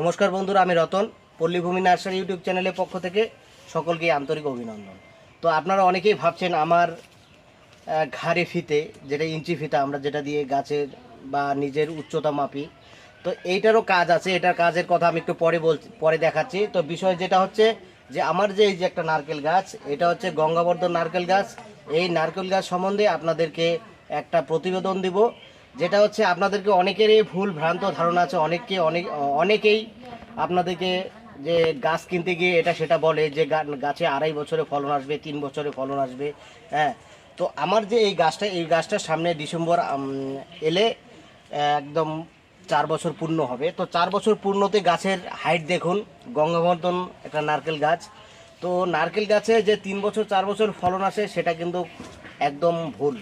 নমস্কার বন্ধুরা, আমি রতন। পল্লীভূমি নার্সারি ইউটিউব চ্যানেলের পক্ষ থেকে সকলকে আন্তরিক অভিনন্দন। তো আপনারা অনেকেই ভাবছেন আমার ঘাড়ে ফিতে, যেটা ইঞ্চি ফিতা, আমরা যেটা দিয়ে গাছের বা নিজের উচ্চতা মাপি, তো এইটারও কাজ আছে, এটার কাজের কথা আমি একটু পরে বল, পরে দেখাচ্ছি। তো বিষয় যেটা হচ্ছে যে, আমার যে এই যে একটা নারকেল গাছ, এটা হচ্ছে গঙ্গাবর্ধন নারকেল গাছ। এই নারকেল গাছ সম্বন্ধে আপনাদেরকে একটা প্রতিবেদন দিব। যেটা হচ্ছে আপনাদেরকে অনেকেরই ভুল ভ্রান্ত ধারণা আছে, অনেককে অনেক, অনেকেই আপনাদেরকে যে গাছ কিনতে গিয়ে এটা সেটা বলে যে গাছে আড়াই বছরে ফলন আসবে, তিন বছরে ফলন আসবে হ্যাঁ। তো আমার যে এই গাছটা এই গাছটা সামনে ডিসেম্বর এলে একদম চার বছর পূর্ণ হবে। তো চার বছর পূর্ণতে গাছের হাইট দেখুন, গঙ্গাবর্ধন একটা নারকেল গাছ। তো নারকেল গাছে যে তিন বছর, চার বছর ফলন আসে, সেটা কিন্তু একদম ভুল।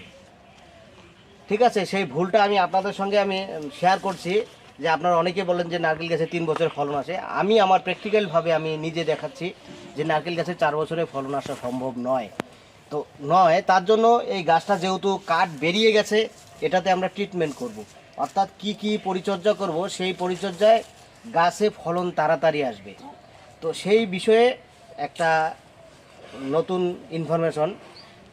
ঠিক আছে, সেই ভুলটা আমি আপনাদের সঙ্গে আমি শেয়ার করছি যে আপনারা অনেকে বলেন যে নারকেল গাছে তিন বছর ফলন আসে। আমি আমার প্র্যাকটিক্যালভাবে আমি নিজে দেখাচ্ছি যে নারকেল গাছে চার বছরে ফলন আসা সম্ভব নয়। তো নয়, তার জন্য এই গাছটা যেহেতু কাঠ বেরিয়ে গেছে, এটাতে আমরা ট্রিটমেন্ট করব। অর্থাৎ কি কি পরিচর্যা করব, সেই পরিচর্যায় গাছে ফলন তাড়াতাড়ি আসবে। তো সেই বিষয়ে একটা নতুন ইনফরমেশন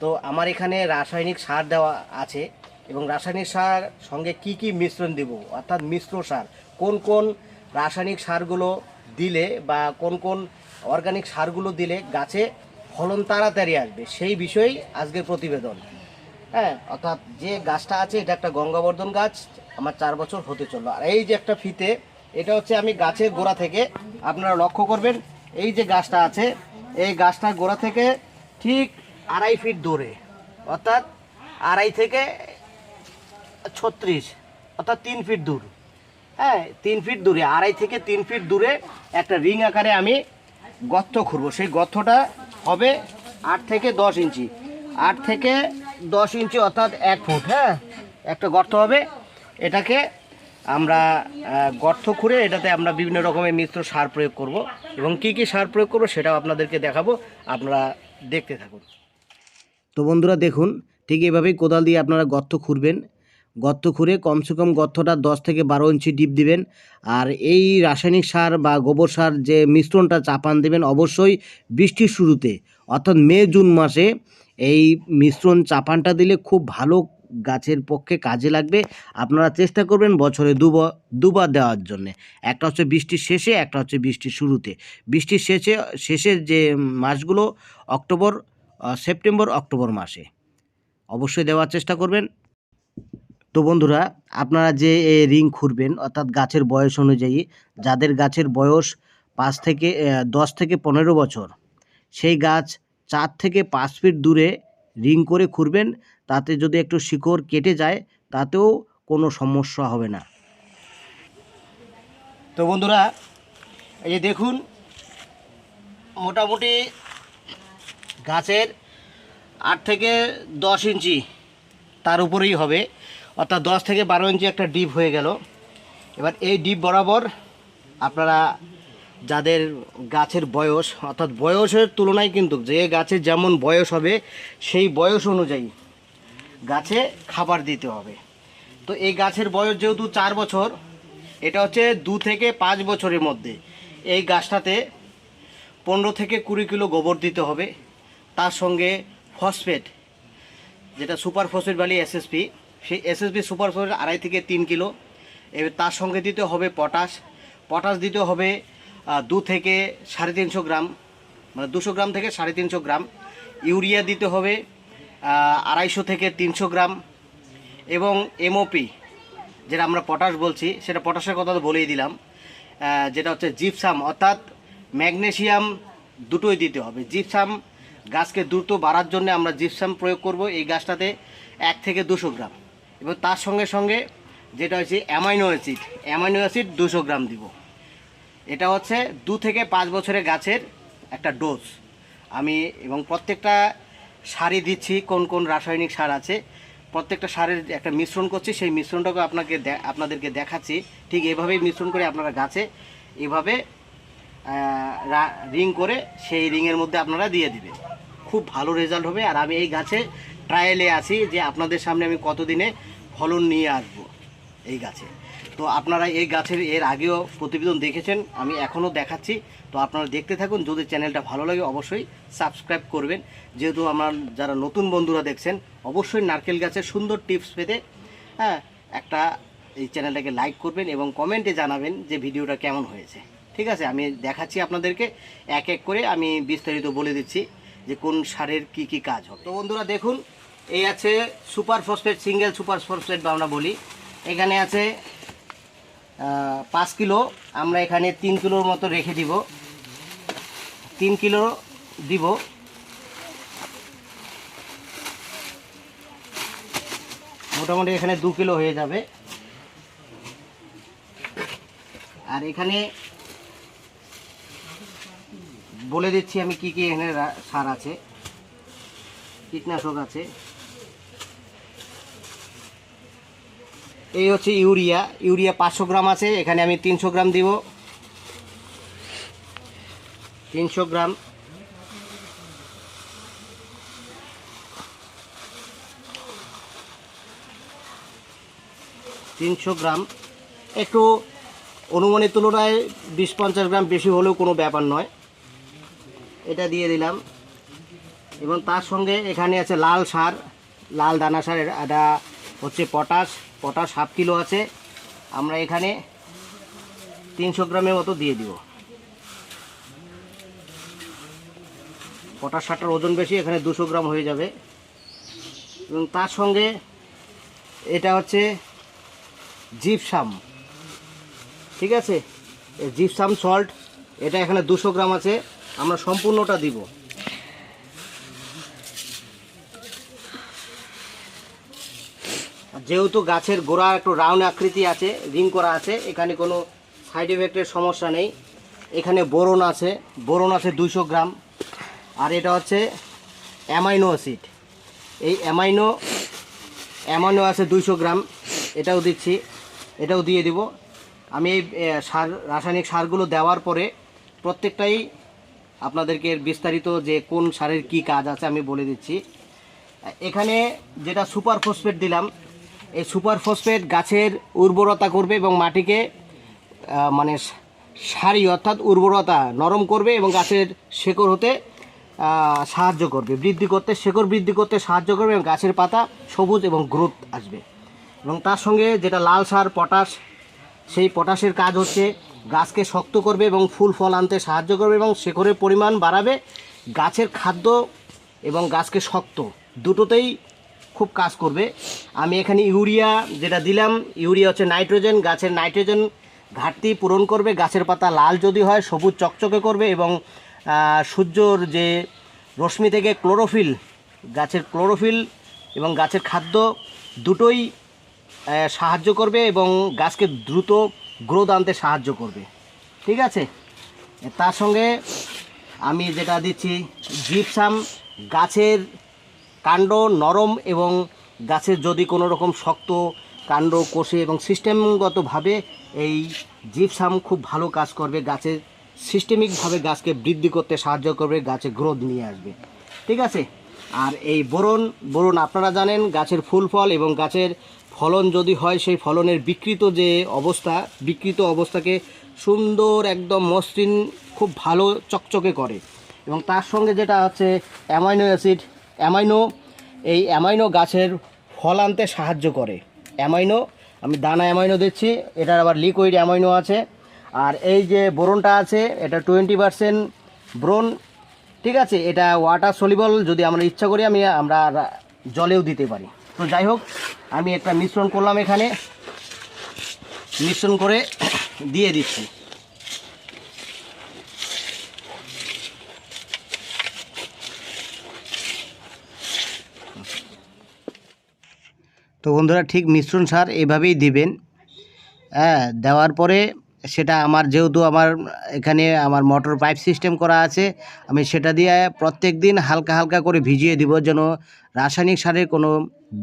তো আমার এখানে রাসায়নিক সার দেওয়া আছে। এবং রাসায়নিক সার সঙ্গে কি কি মিশ্রণ দেব? অর্থাৎ মিশ্র সার। কোন কোন রাসায়নিক সারগুলো দিলে বা কোন কোন অর্গানিক সারগুলো দিলে গাছে ফলন তাড়াতাড়ি আসবে? সেই বিষয়েই আজকের প্রতিবেদন। হ্যাঁ অর্থাৎ যে গাছটা আছে, এটা একটা গঙ্গাবর্ধন গাছ, আমার চার বছর হতে চলল। আর এই যে একটা ফিতে, এটা হচ্ছে আমি গাছের গোড়া থেকে, আপনারা লক্ষ্য করবেন, এই যে গাছটা আছে, এই গাছটার গোড়া থেকে ঠিক আড়াই ফিট দূরে, অর্থাৎ আড়াই থেকে ছত্রিশ, অর্থাৎ তিন ফিট দূর। হ্যাঁ তিন ফিট দূরে, আড়াই থেকে তিন ফিট দূরে একটা রিং আকারে আমি গর্ত খুঁড়বো। সেই গর্তটা হবে আট থেকে দশ ইঞ্চি। আট থেকে দশ ইঞ্চি, অর্থাৎ এক ফুট হ্যাঁ? একটা গর্ত হবে। এটাকে আমরা গর্ত খুঁড়ে এটাতে আমরা বিভিন্ন রকমের মিশ্র সার প্রয়োগ করব। এবং কি কি সার প্রয়োগ করব সেটাও আপনাদেরকে দেখাবো। আপনারা দেখতে থাকুন। তো বন্ধুরা দেখুন, ঠিক এভাবেই কোদাল দিয়ে আপনারা গর্ত খুঁড়বেন। গর্ত খুঁড়ে কমসে কম গর্তটা দশ থেকে বারো ইঞ্চি ডিপ দিবেন। আর এই রাসায়নিক সার বা গোবর সার যে মিশ্রণটা চাপান দেবেন, অবশ্যই বৃষ্টির শুরুতে, অর্থাৎ মে, জুন মাসে এই মিশ্রণ চাপানটা দিলে খুব ভালো গাছের পক্ষে কাজে লাগবে। আপনারা চেষ্টা করবেন বছরে দুবার দুবার দেওয়ার জন্য। একটা হচ্ছে বৃষ্টির শেষে, একটা হচ্ছে বৃষ্টির শুরুতে। বৃষ্টির শেষে শেষের যে মাসগুলো অক্টোবর সেপ্টেম্বর, অক্টোবর মাসে। অবশ্যই দেওয়ার চেষ্টা করবেন। তো বন্ধুরা, আপনারা যে রিং খুঁড়বেন, অর্থাৎ গাছের বয়স অনুযায়ী, যাদের গাছের বয়স পাঁচ থেকে দশ থেকে পনেরো বছর, সেই গাছ চার থেকে পাঁচ ফিট দূরে রিং করে খুঁড়বেন, তাতে যদি একটু শিকড় কেটে যায়, তাতেও কোনো সমস্যা হবে না। তো বন্ধুরা, এই যে দেখুন, মোটামুটি গাছের আট থেকে দশ ইঞ্চি তার উপরেই হবে। অর্থাৎ দশ থেকে বারো ইঞ্চি একটা ডিপ হয়ে গেল। এবার এই ডিপ বরাবর আপনারা যাদের গাছের বয়স, অর্থাৎ বয়সের তুলনায় কিন্তু যে গাছে যেমন বয়স হবে, সেই বয়স অনুযায়ী গাছে খাবার দিতে হবে। তো এই গাছের বয়স যেহেতু চার বছর, এটা হচ্ছে দু থেকে পাঁচ বছরের মধ্যে এই গাছটাতে পনেরো থেকে কুড়ি কিলো গোবর দিতে হবে। তার সঙ্গে ফসফেট, যেটা সুপার ফসফেট ভ্যালি এসএসপি সেই এসএসপি সুপার ফসফেট আড়াই থেকে তিন কিলো। এবার তার সঙ্গে দিতে হবে পটাশ। পটাশ দিতে হবে দু থেকে সাড়ে তিনশো গ্রাম। মানে দুশো গ্রাম থেকে সাড়ে তিনশো গ্রাম। ইউরিয়া দিতে হবে আড়াইশো থেকে তিনশো গ্রাম। এবং এমওপি যেটা আমরা পটাশ বলছি, সেটা পটাশের কথা তো বলেই দিলাম। যেটা হচ্ছে জিপসাম, অর্থাৎ ম্যাগনেশিয়াম দুটোই দিতে হবে। জিপসাম গাছকে দ্রুত বাড়ার জন্য আমরা জিপসাম প্রয়োগ করব এই গাছটাতে এক থেকে দুশো গ্রাম। এবং তার সঙ্গে সঙ্গে যেটা হচ্ছে অ্যামাইনো অ্যাসিড অ্যামাইনো অ্যাসিড দুশো গ্রাম দিব। এটা হচ্ছে দু থেকে পাঁচ বছরের গাছের একটা ডোজ। আমি এবং প্রত্যেকটা সারই দিচ্ছি, কোন কোন রাসায়নিক সার আছে, প্রত্যেকটা সারের একটা মিশ্রণ করছি, সেই মিশ্রণটাকে আপনাকে আপনাদেরকে দেখাচ্ছি। ঠিক এভাবেই মিশ্রণ করে আপনারা গাছে এভাবে রিং করে সেই রিংয়ের মধ্যে আপনারা দিয়ে দিবেন। খুব ভালো রেজাল্ট হবে। আর আমি এই গাছে ট্রায়ালে আছি যে আপনাদের সামনে আমি কতদিনে ফলন নিয়ে আসব এই গাছে। তো আপনারা এই গাছের এর আগেও প্রতিবেদন দেখেছেন, আমি এখনও দেখাচ্ছি। তো আপনারা দেখতে থাকুন, যদি চ্যানেলটা ভালো লাগে অবশ্যই সাবস্ক্রাইব করবেন। যেহেতু আমার যারা নতুন বন্ধুরা দেখছেন, অবশ্যই নারকেল গাছের সুন্দর টিপস পেতে হ্যাঁ একটা এই চ্যানেলটাকে লাইক করবেন এবং কমেন্টে জানাবেন যে ভিডিওটা কেমন হয়েছে। ঠিক আছে, আমি দেখাচ্ছি আপনাদেরকে, এক এক করে আমি বিস্তারিত বলে দিচ্ছি যে কোন সারের কি কি কাজ হবে। তো বন্ধুরা দেখুন এই আছে super phosphate, single super phosphate বা আমরা বলি। এখানে আছে পাঁচ কিলো, আমরা এখানে তিন কিলোর মতো রেখে দিব। তিন কিলো দিব। মোটামুটি এখানে দু কিলো হয়ে যাবে। আর এখানে বলে দিচ্ছি আমি কি কি এখানে সার আছে। কীটনাশক আছে। এই হচ্ছে ইউরিয়া। ইউরিয়া পাঁচশো গ্রাম আছে, এখানে আমি তিনশো গ্রাম দিব। তিনশো গ্রাম। তিনশো গ্রাম। একটু অনুমানের তুলনায় বিশ পঞ্চাশ গ্রাম বেশি হলেও কোনো ব্যাপার নয়। এটা দিয়ে দিলাম। এবং তার সঙ্গে এখানে আছে লাল সার, লাল দানা সার এটা- হচ্ছে পটাশ পটাশ হাফ কিলো আছে। আমরা এখানে তিনশো গ্রামের মতো দিয়ে দিব। পটাশ সারটার ওজন বেশি, এখানে দুশো গ্রাম হয়ে যাবে। এবং তার সঙ্গে এটা হচ্ছে জিপসাম। ঠিক আছে? জিপসাম সল্ট, এটা এখানে দুশো গ্রাম আছে। আমরা সম্পূর্ণটা দিব। যেহেতু গাছের গোড়া একটু রাউন্ড আকৃতি আছে, রিং করা আছে, এখানে কোনো সাইড এফেক্টের সমস্যা নেই। এখানে বোরন আছে বোরন আছে দুইশো গ্রাম। আর এটা হচ্ছে অ্যামাইনো অ্যাসিড। এই অ্যামাইনো অ্যামাইনো আছে দুইশো গ্রাম। এটাও দিচ্ছি, এটাও দিয়ে দিব। আমি এই সার, রাসায়নিক সারগুলো দেওয়ার পরে প্রত্যেকটাই আপনাদেরকে বিস্তারিত যে কোন সারের কি কাজ আছে আমি বলে দিচ্ছি। এখানে যেটা সুপার ফসফেট দিলাম এই সুপার ফসফেট গাছের উর্বরতা করবে এবং মাটিকে মানে সারি অর্থাৎ উর্বরতা নরম করবে এবং গাছের শেকড় হতে সাহায্য করবে। বৃদ্ধি করতে, শেকড় বৃদ্ধি করতে সাহায্য করবে এবং গাছের পাতা সবুজ এবং গ্রোথ আসবে। এবং তার সঙ্গে যেটা লাল সার, পটাশ, সেই পটাশের কাজ হচ্ছে গাছকে শক্ত করবে এবং ফুল ফল আনতে সাহায্য করবে এবং শেকড়ের পরিমাণ বাড়াবে। গাছের খাদ্য এবং গাছকে শক্ত, দুটোতেই খুব কাজ করবে। আমি এখানে ইউরিয়া যেটা দিলাম, ইউরিয়া হচ্ছে নাইট্রোজেন, গাছের নাইট্রোজেন ঘাটতি পূরণ করবে, গাছের পাতা লাল যদি হয়, সবুজ চকচকে করবে এবং সূর্যর যে রশ্মি থেকে ক্লোরোফিল, গাছের ক্লোরোফিল এবং গাছের খাদ্য দুটোই সাহায্য করবে এবং গাছকে দ্রুত গ্রোথ আনতে সাহায্য করবে। ঠিক আছে? তার সঙ্গে আমি যেটা দিচ্ছি জিপসাম গাছের কাণ্ড নরম এবং গাছের যদি কোনো রকম শক্ত কাণ্ড কষে এবং সিস্টেমগতভাবে এই জিপসাম খুব ভালো কাজ করবে গাছের সিস্টেমিকভাবে গাছকে বৃদ্ধি করতে সাহায্য করবে, গাছে গ্রোথ নিয়ে আসবে। ঠিক আছে? আর এই বোরন বোরন আপনারা জানেন গাছের ফুল ফল এবং গাছের ফলন যদি হয়, সেই ফলনের বিকৃত যে অবস্থা, বিকৃত অবস্থাকে সুন্দর একদম মসৃণ, খুব ভালো চকচকে করে। এবং তার সঙ্গে যেটা হচ্ছে অ্যামাইনো অ্যাসিড অ্যামাইনো, এই অ্যামাইনো গাছের ফল আনতে সাহায্য করে। অ্যামাইনো, আমি দানা অ্যামাইনো দিচ্ছি, এটার আবার লিকুইড অ্যামাইনো আছে। আর এই যে বোরনটা আছে, এটা টোয়েন্টি পারসেন্ট ব্রোন। ঠিক আছে, এটা ওয়াটার সলিবল যদি আমরা ইচ্ছা করি, আমি, আমরা জলেও দিতে পারি। তো যাই হোক, আমি একটা মিশ্রণ করলাম এখানে। মিশ্রণ করে দিয়ে দিচ্ছি। তো বন্ধুরা ঠিক মিশ্রণ সার এভাবেই দিবেন। হ্যাঁ দেওয়ার পরে সেটা আমার যেহেতু আমার এখানে আমার মোটর পাইপ সিস্টেম করা আছে, আমি সেটা দিয়ে প্রত্যেক দিন হালকা হালকা করে ভিজিয়ে দিব যেন রাসায়নিক সারের কোনো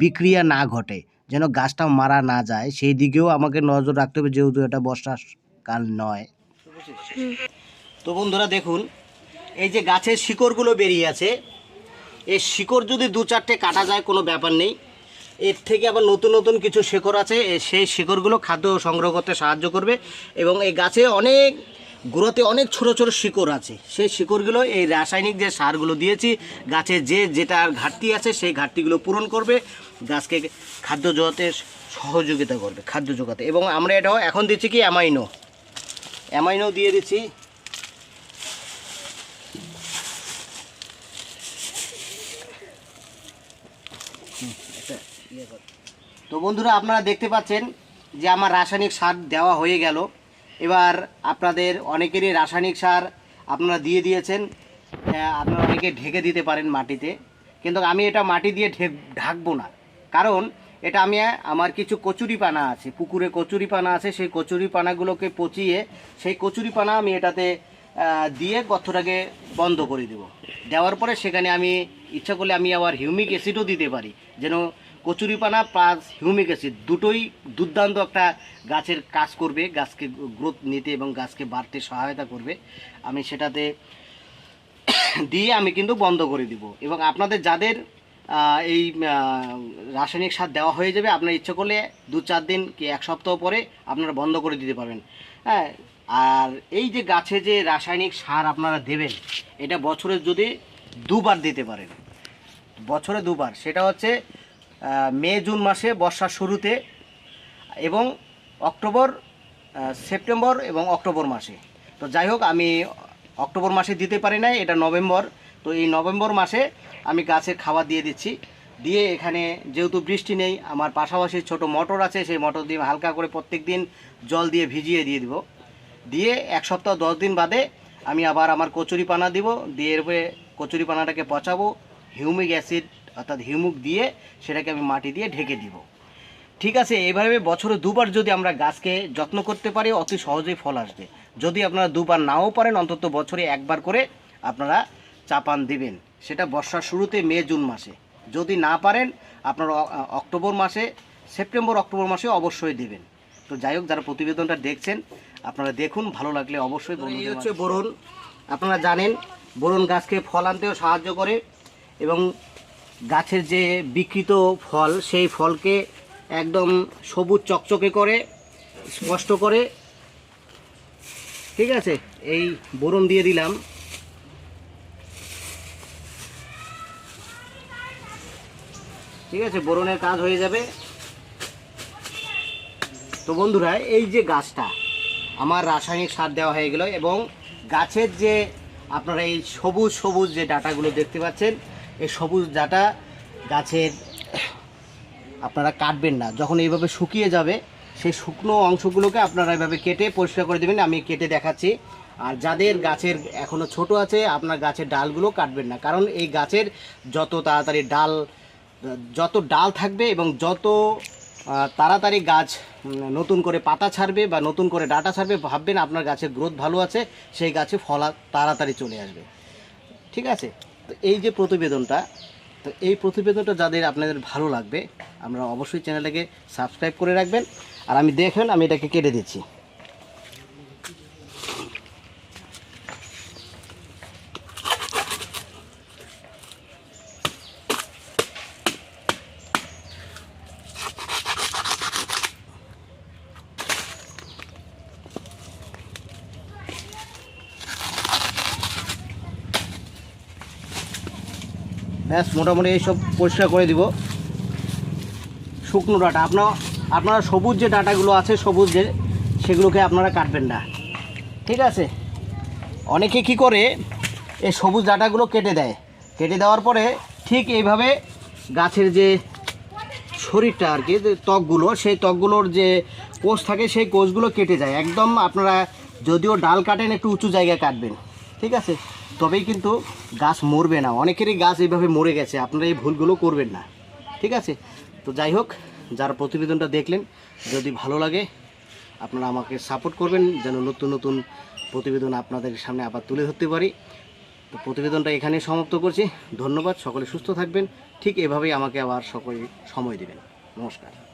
বিক্রিয়া না ঘটে, যেন গাছটা মারা না যায়। সেই দিকেও আমাকে নজর রাখতে হবে, যেহেতু এটা বর্ষাকাল নয়। তো বন্ধুরা দেখুন, এই যে গাছের শিকড়গুলো বেরিয়ে আছে, এই শিকড় যদি দু চারটে কাটা যায় কোনো ব্যাপার নেই। এর থেকে আবার নতুন নতুন কিছু শেকড় আছে। সেই শেকড়গুলো খাদ্য সংগ্রহ করতে সাহায্য করবে এবং এই গাছে অনেক গুঁড়োতে অনেক ছোট ছোট শিকড় আছে। সেই শিকড়গুলো, এই রাসায়নিক যে সারগুলো দিয়েছি, গাছে যে যেটা ঘাটতি আছে সেই ঘাটতিগুলো পূরণ করবে, গাছকে খাদ্য জোগাতে সহযোগিতা করবে, খাদ্য জোগাতে। এবং আমরা এটাও এখন দিচ্ছি কি অ্যামাইনো। অ্যামাইনো দিয়ে দিচ্ছি তো বন্ধুরা, আপনারা দেখতে পাচ্ছেন যে আমার রাসায়নিক সার দেওয়া হয়ে গেল। এবার আপনাদের অনেকেরই রাসায়নিক সার আপনারা দিয়ে দিয়েছেন। আপনারা অনেকে ঢেকে দিতে পারেন মাটিতে। কিন্তু আমি এটা মাটি দিয়ে ঢেক, ঢাকবো না। কারণ এটা আমি, আমার কিছু কচুরি পানা আছে, পুকুরে কচুরি পানা আছে। সেই কচুরি পানাগুলোকে পচিয়ে, সেই কচুরি পানা আমি এটাতে দিয়ে গর্তটাকে বন্ধ করে দেব। দেওয়ার পরে সেখানে আমি, ইচ্ছা করলে আমি আবার হিউমিক অ্যাসিডও দিতে পারি। যেন কচুরিপানা প্লাস হিউমিক অ্যাসিড দুটোই দুর্দান্ত একটা গাছের কাজ করবে, গাছকে গ্রোথ নিতে এবং গাছকে বাড়তে সহায়তা করবে। আমি সেটাতে দিয়ে আমি কিন্তু বন্ধ করে দিব। এবং আপনাদের যাদের এই রাসায়নিক সার দেওয়া হয়ে যাবে, আপনার ইচ্ছে করলে দু চার দিন কি এক সপ্তাহ পরে আপনারা বন্ধ করে দিতে পারবেন। হ্যাঁ আর এই যে গাছে যে রাসায়নিক সার আপনারা দেবেন, এটা বছরে যদি দুবার দিতে পারেন, বছরে দুবার, সেটা হচ্ছে মে, জুন মাসে বর্ষার শুরুতে এবং অক্টোবর সেপ্টেম্বর এবং অক্টোবর মাসে। তো যাই হোক, আমি অক্টোবর মাসে দিতে পারি না এটা নভেম্বর। তো এই নভেম্বর মাসে আমি গাছের খাবার দিয়ে দিচ্ছি। দিয়ে এখানে যেহেতু বৃষ্টি নেই, আমার পাশাপাশি ছোট মোটর আছে, সেই মোটর দিয়ে হালকা করে প্রত্যেক দিন জল দিয়ে ভিজিয়ে দিয়ে দিব। দিয়ে এক সপ্তাহ, দশ দিন বাদে আমি আবার আমার কচুরি পানা দিব। দিয়ে এরপরে কচুরি পানাটাকে পচাবো। হিউমিক অ্যাসিড অর্থাৎ হিউমিক দিয়ে সেটাকে আমি মাটি দিয়ে ঢেকে দিব। ঠিক আছে এইভাবে বছরে দুবার যদি আমরা গাছকে যত্ন করতে পারি অতি সহজেই ফল আসবে। যদি আপনারা দুবার নাও পারেন অন্তত বছরে একবার করে আপনারা চাপান দিবেন। সেটা বর্ষার শুরুতে মে জুন মাসে। যদি না পারেন আপনারা অক্টোবর মাসে সেপ্টেম্বর অক্টোবর মাসে অবশ্যই দেবেন। তো যাই হোক যারা প্রতিবেদনটা দেখছেন আপনারা দেখুন ভালো লাগলে অবশ্যই এই হচ্ছে বোরন। আপনারা জানেন বোরন গাছকে ফল আনতেও সাহায্য করে এবং গাছের যে বিকৃত ফল, সেই ফলকে একদম সবুজ চকচকে করে, স্পষ্ট করে, ঠিক আছে? এই বোরন দিয়ে দিলাম। ঠিক আছে, বোরনের কাজ হয়ে যাবে। তো বন্ধুরা, এই যে গাছটা, আমার রাসায়নিক সার দেওয়া হয়ে গেল এবং গাছের যে আপনারা এই সবুজ সবুজ যে ডাটাগুলো দেখতে পাচ্ছেন এই সবুজ ডাটা গাছের আপনারা কাটবেন না। যখন এইভাবে শুকিয়ে যাবে, সেই শুকনো অংশগুলোকে আপনারা এইভাবে কেটে পরিষ্কার করে দেবেন। আমি কেটে দেখাচ্ছি। আর যাদের গাছের এখনও ছোট আছে, আপনার গাছের ডালগুলো কাটবেন না। কারণ এই গাছের যত তাড়াতাড়ি ডাল, যত ডাল থাকবে এবং যত তাড়াতাড়ি গাছ নতুন করে পাতা ছাড়বে বা নতুন করে ডাটা ছাড়বে, ভাববেন আপনার গাছের গ্রোথ ভালো আছে, সেই গাছে ফলা তাড়াতাড়ি চলে আসবে। ঠিক আছে? তো এই যে প্রতিবেদনটা, তো এই প্রতিবেদনটা যাদের আপনাদের ভালো লাগবে আমরা অবশ্যই চ্যানেলটাকে সাবস্ক্রাইব করে রাখবেন। আর আমি দেখেন, আমি এটাকে কেটে দিচ্ছি। ব্যাস, মোটামুটি এইসব পরিষ্কার করে দিব। শুকনো ডাটা, আপনার, আপনারা সবুজ যে ডাটাগুলো আছে, সবুজ যে, সেগুলোকে আপনারা কাটবেন না। ঠিক আছে? অনেকে কি করে, এই সবুজ ডাটাগুলো কেটে দেয়। কেটে দেওয়ার পরে ঠিক এইভাবে গাছের যে শরীরটা আর কি, যে ত্বকগুলো, সেই ত্বকগুলোর যে কোষ থাকে, সেই কোষগুলো কেটে যায়। একদম আপনারা যদিও ডাল কাটেন, একটু উঁচু জায়গায় কাটবেন। ঠিক আছে? তবেই কিন্তু গাছ মরবে না। অনেকেরই গাছ এইভাবে মরে গেছে, আপনারা এই ভুলগুলো করবেন না। ঠিক আছে? তো যাই হোক, যারা প্রতিবেদনটা দেখলেন, যদি ভালো লাগে, আপনারা আমাকে সাপোর্ট করবেন, যেন নতুন নতুন প্রতিবেদন আপনাদের সামনে আবার তুলে ধরতে পারি। তো প্রতিবেদনটা এখানে সমাপ্ত করছি। ধন্যবাদ, সকলে সুস্থ থাকবেন। ঠিক এভাবেই আমাকে আবার সকলে সময় দেবেন। নমস্কার।